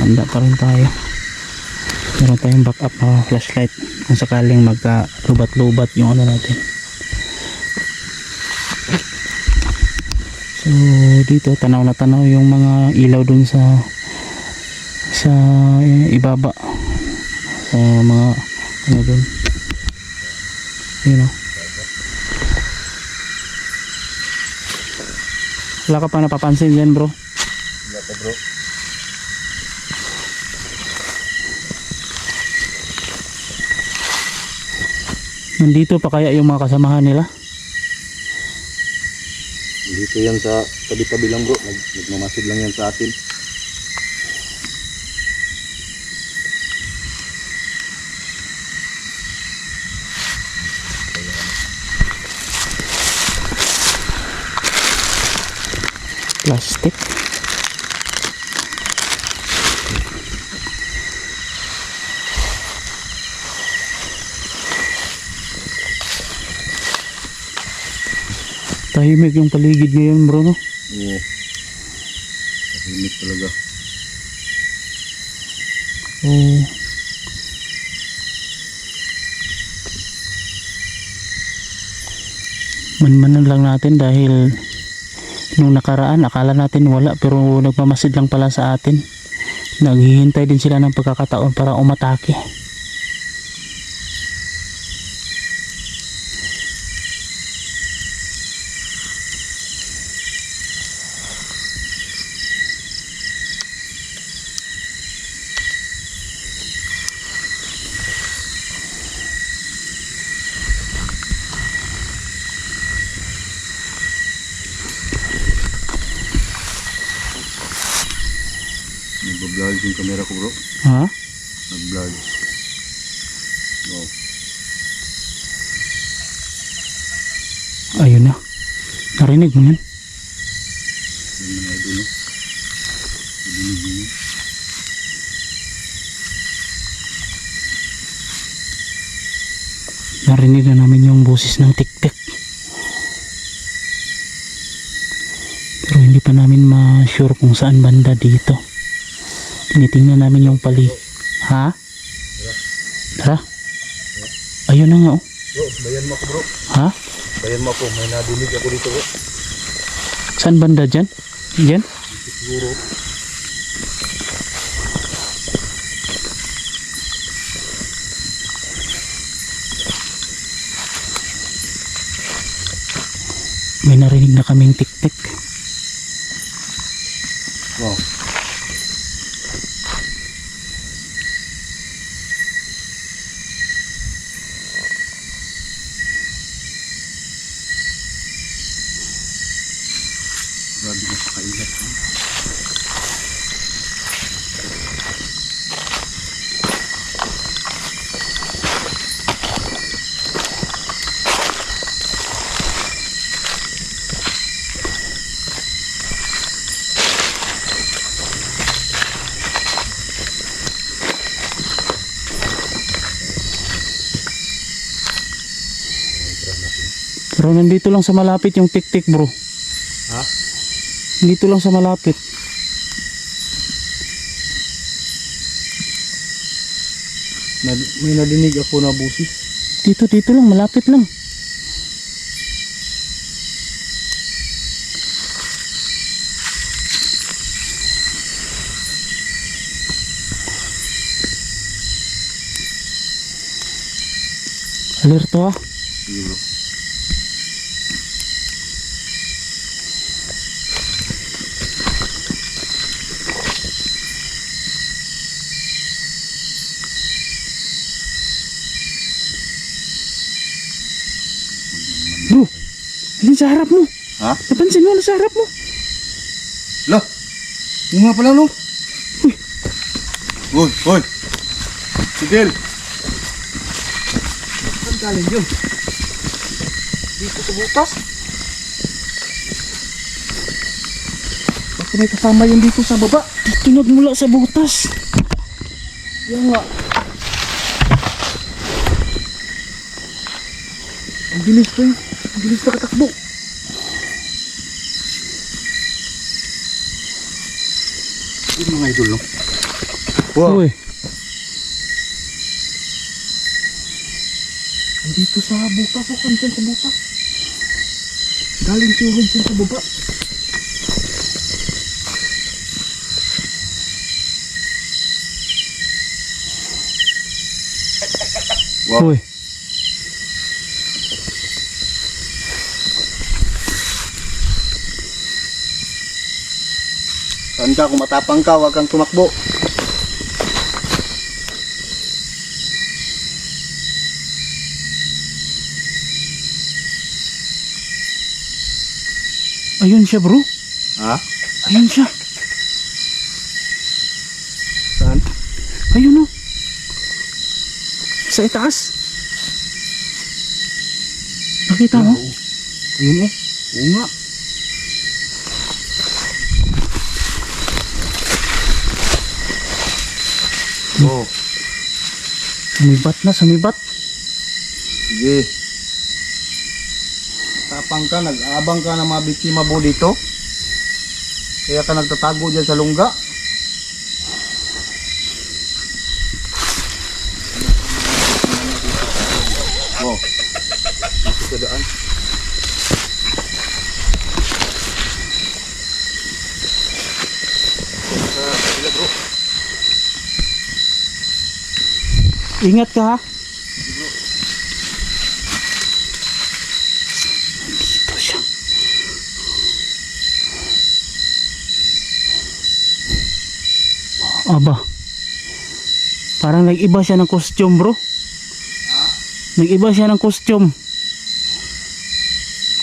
handa pa rin tayo. Meron tayong backup na flashlight kung sakaling magka lubat-lubat yung ano natin. So dito tanaw na tanaw yung mga ilaw dun sa sa eh, ibaba. Sa mga ano dun. Yun o wala ka pa napapansin dyan bro Wala pa bro. Nandito pa kaya yung mga kasamahan nila Dito yan sa tabi-tabi lang bro. Nag nagmamasid lang yan sa atin. Tahimik yung paligid ngayon bro no Oo. Tahimik talaga. oh manmanan lang natin dahil nung nakaraan akala natin wala pero nagmamasid lang pala sa atin naghihintay din sila ng pagkakataon para umatake Nagbablog yung camera ko bro. ha? Nag-vlog. Oh. ayun na narinig mo yan Yung mga idol no. Narinig na namin yung boses ng tiktik pero hindi pa namin ma-sure kung saan banda dito tinitingnan namin yung pali ha? tara ayun na nga oh Bro, bayan mo ako bro. ha? Bayan mo ako. May nadinig ako dito bro. saan banda dyan? dyan? Siguro. may narinig na kaming tiktik Wow. Pero nandito lang sa malapit yung tiktik bro Ha? dito lang sa malapit Nad- may nadinig ako na busis. dito dito lang malapit lang alerto ah Sige bro. bro sa harap mo Ha? napansin mo na sa harap mo Lah! Yung nga pala no? Uy. Uy! Uy! Sigil! Saan galing yun? Dito sa butas? Bakit may kasama yun dito sa baba? dito nagmula sa butas Yan nga. Ang bilis ko yun. Ang bilis na katakbo. Yung mga idol, no? Wow. Uy. Dito sa butas o kan dyan sa butas. Galing siguro dyan sa baba. Wow. Uy. Saan ka? Kung matapang ka, huwag kang tumakbo. Ayun siya bro. Ha? Ayun siya. Saan? Ayun o. Sa itaas. Nakita mo? Ayun eh. Oo nga. Oh, Sumibat na, sumibat. sige. Tapang ka, nag-aabang ka ng mga biktima mo dito. Kaya ka nagtatago dyan sa lungga. Oh. Dito sa daan. Sa kabila, bro. Ingat ka ha. Aba. Parang nag-iba siya ng costume bro. Nag-iba siya ng costume.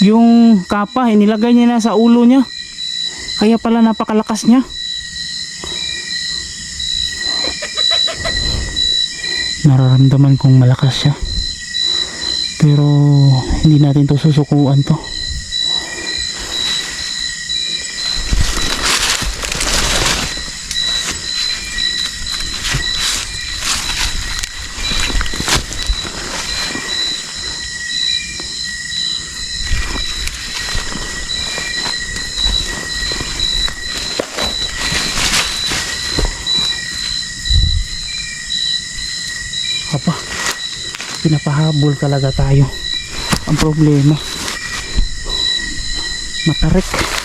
Yung kapa, inilagay niya na sa ulo niya. Kaya pala napakalakas niya. Nararamdaman kong malakas siya. Pero hindi natin to susukuan to Aba, pinapahabol talaga tayo. Ang problema, matarik.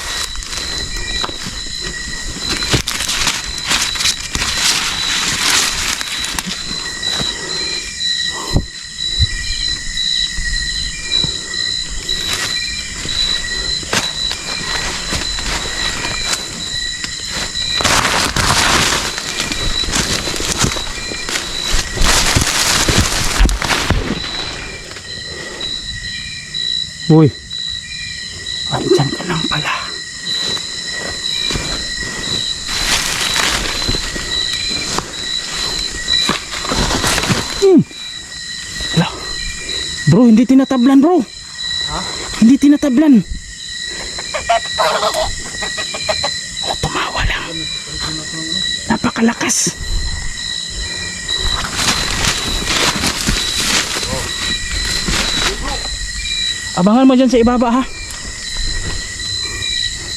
Bro, hindi tinatablan bro. Ha? Hindi tinatablan. Hala, tumawa lang. Napakalakas. Abangan mo dyan sa ibaba ha.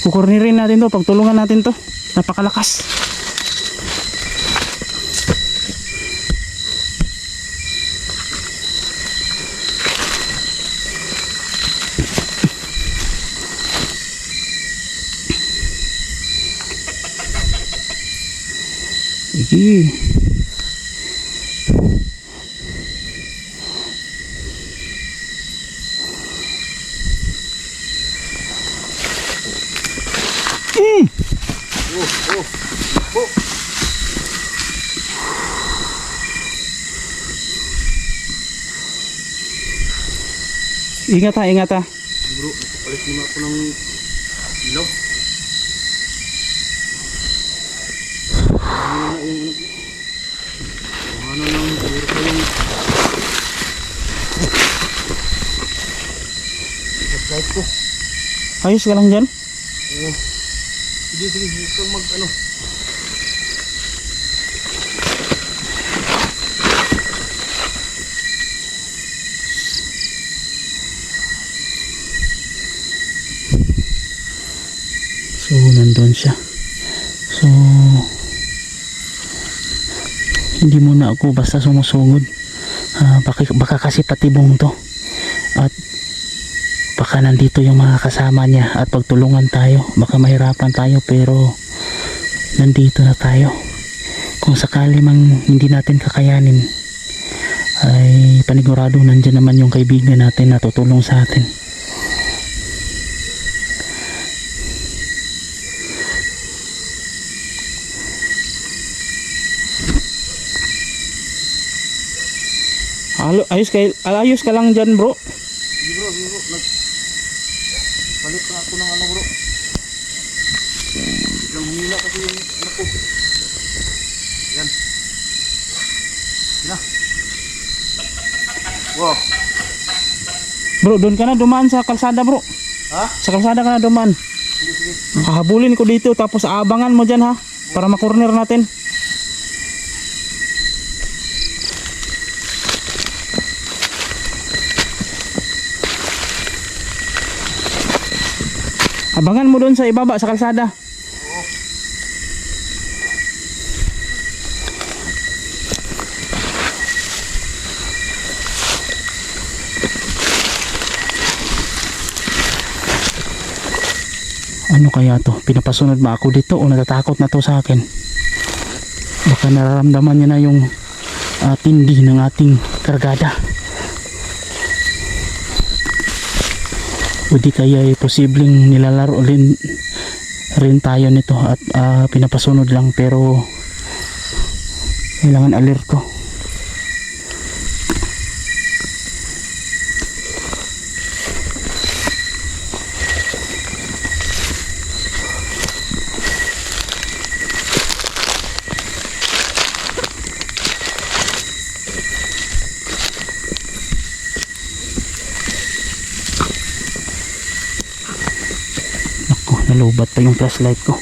Kukurnirin natin to, pagtulungan natin to. Napakalakas. Sige. Mm. Oh, oh. Oh. Ingat ha, ingat ha. Bro, nakapalit muna ako ng ilaw. Na yung ano? Lang siguro pa yung Headlight ko. Ayos ka lang dyan? Oo. Sige, sige, huwag kang mag ano. So, nandun siya. So, muna ako basta sumusugod. Ah, baka, baka kasi patibong to. At baka nandito yung mga kasama niya at pagtulungan tayo. Baka mahirapan tayo pero nandito na tayo. Kung sakali mang hindi natin kakayanin, ay panigurado nandyan naman yung kaibigan natin na tutulong sa atin. Alo, ayos, kay, ayos ka lang dyan bro. Sige bro, sige bro. Nag... Palit na ako ng ano bro. Biglang humila kasi yung anak ko. Yan. Yan na. Wow. Bro, doon ka na dumaan sa kalsada bro. Ha? Sa kalsada ka na dumaan. Sige, sige. Kahabulin ko dito tapos aabangan mo dyan ha. Para makorner natin. Abangan mo doon sa ibaba sa kalsada. Ano kaya to? Pinapasunod ba ako dito o natatakot na to sa akin? Baka nararamdaman niya na yung ah, tindi ng ating kargada. O kaya ay posibleng nilalaro rin, rin tayo nito at ah, pinapasunod lang pero kailangan alerto. Naku, nalubat pa yung flashlight ko.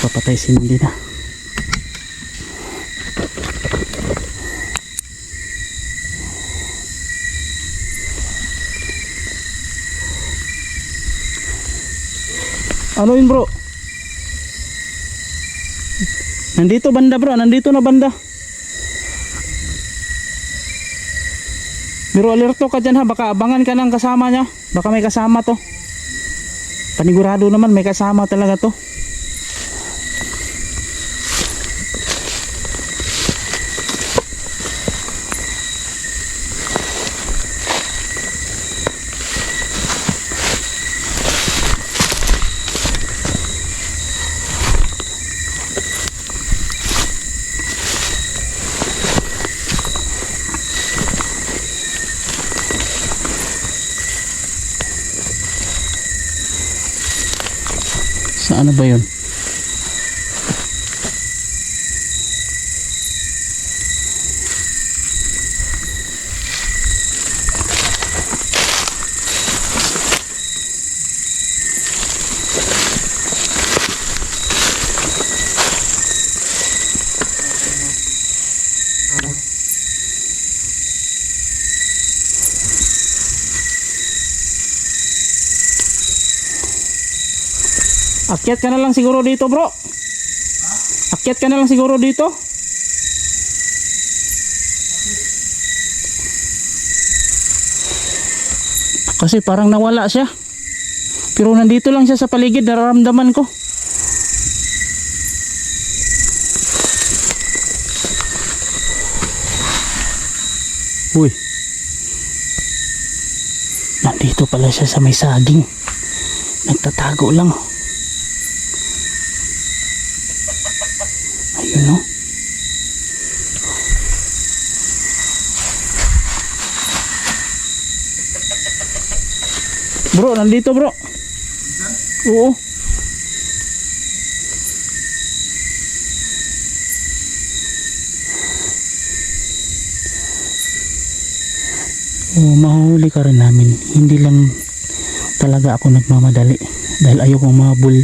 Papatay si Mindy na. Ano yun bro? Nandito banda bro, nandito na banda. Pero alerto ka dyan ha, baka abangan ka ng kasama niya. Baka may kasama to. Panigurado naman may kasama talaga to. Na ba yun? Akyat ka na lang siguro dito bro. Akyat ka na lang siguro dito. Kasi parang nawala siya. Pero nandito lang siya sa paligid, nararamdaman ko. Uy. Nandito pala siya sa may saging. Nagtatago lang. Ayun nandito bro. Oo. Oo, mahuhuli ka rin namin. Hindi lang talaga ako nagmamadali. Dahil ayoko mabul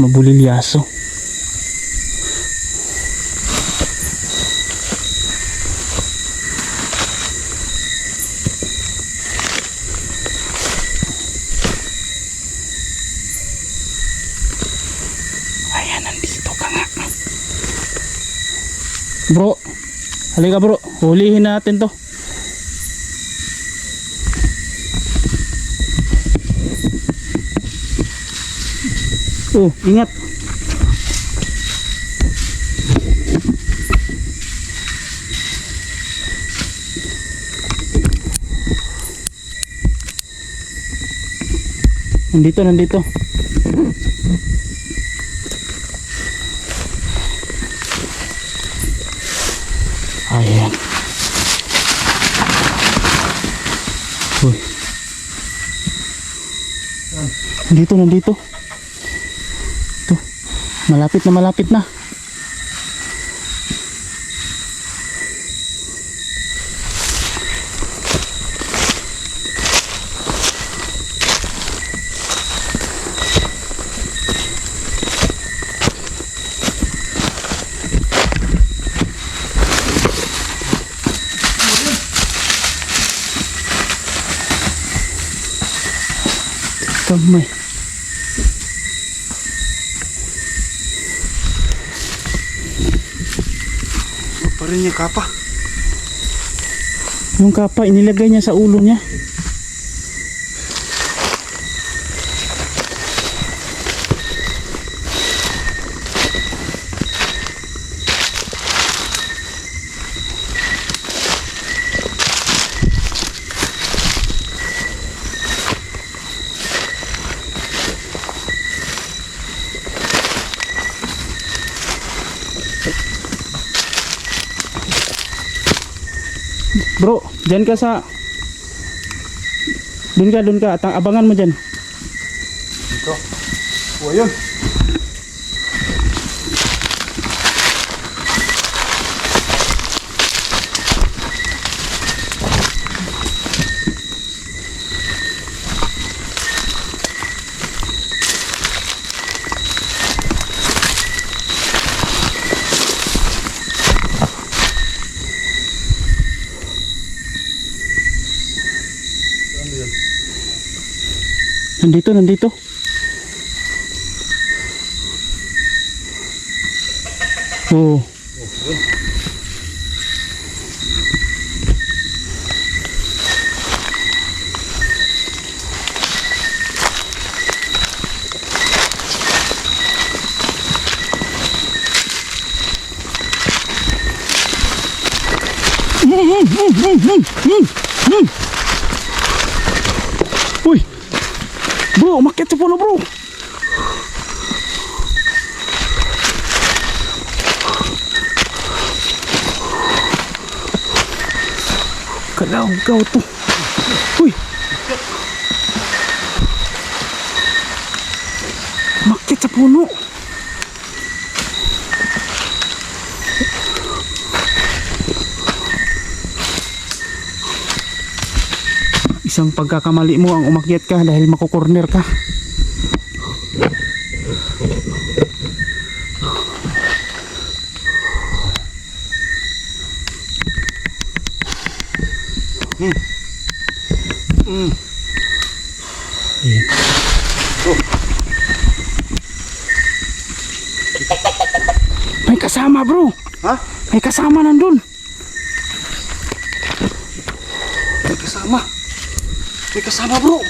mabulilyaso. Halika bro, hulihin natin to. Oh, ingat. Nandito, nandito. Nandito, nandito. Ito. Malapit na, malapit na. Kamay. Ano pa rin yung kapa? Yung kapa, inilagay niya sa ulo niya. Dyan ka sa... Doon ka, doon ka. At abangan mo dyan. Dito. O, ayun. Nandito, nandito. Oo. Uy! Bro, umakyat sa puno bro. Kalawgaw to. Uy! Umakyat sa puno. Isang pagkakamali mo ang umakyat ka dahil makukorner ka. Ayan. May kasama bro. Ha? May kasama nandun. May kasama. May kasama bro.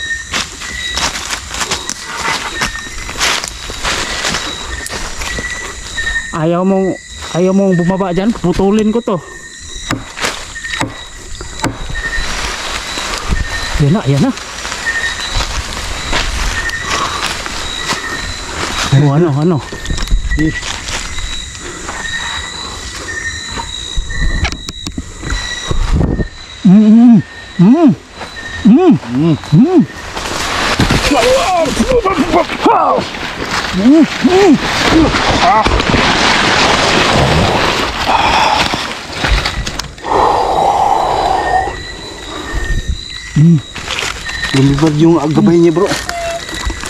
Ayaw mong ayaw mong bumaba dyan, putulin ko to. Yan na, yan na. Oh, ano, ano? Eh, Mm, mm, mm, mm, mm. lumibad yung ah, gabay niya bro.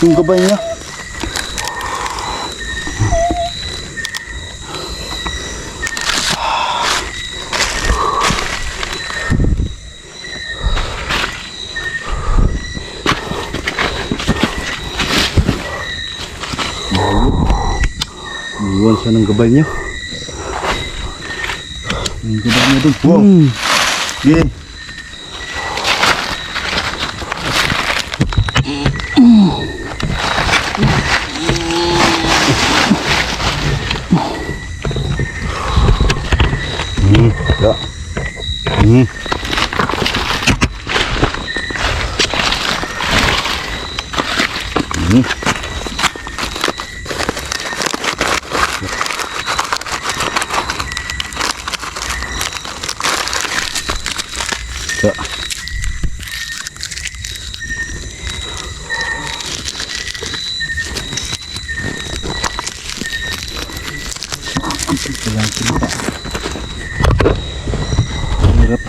Yung gabay niya. Iwan siya ng gabay niya. Ang ganda niya dun. Wow. Hmm. Yeah.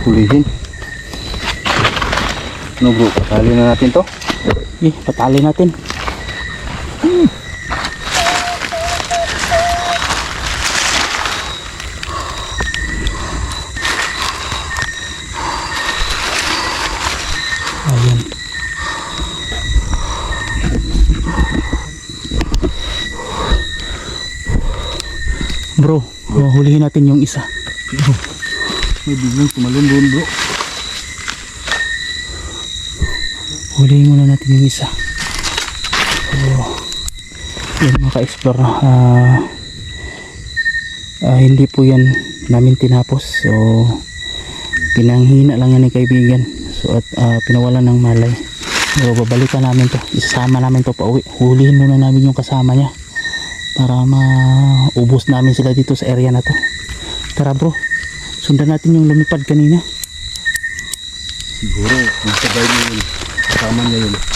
Hulihin. Ano bro, patali na natin to? Eh, patali natin. Ayan. Bro, hulihin natin yung isa. May biglang tumalon doon bro. Hulihin muna natin yung isa. Oh. Yan mga ka-explore. ah ah, hindi po yan namin tinapos. So, pinanghina lang yan ni kaibigan. So, at ah, pinawalan ng malay. So, babalikan namin to. Isasama namin to pa uwi. Hulihin muna namin yung kasama niya. Para maubos namin sila dito sa area na to. Tara bro, sundan natin yung lumipad kanina. Siguro, yung sabay niya yun. Kasama niya yun.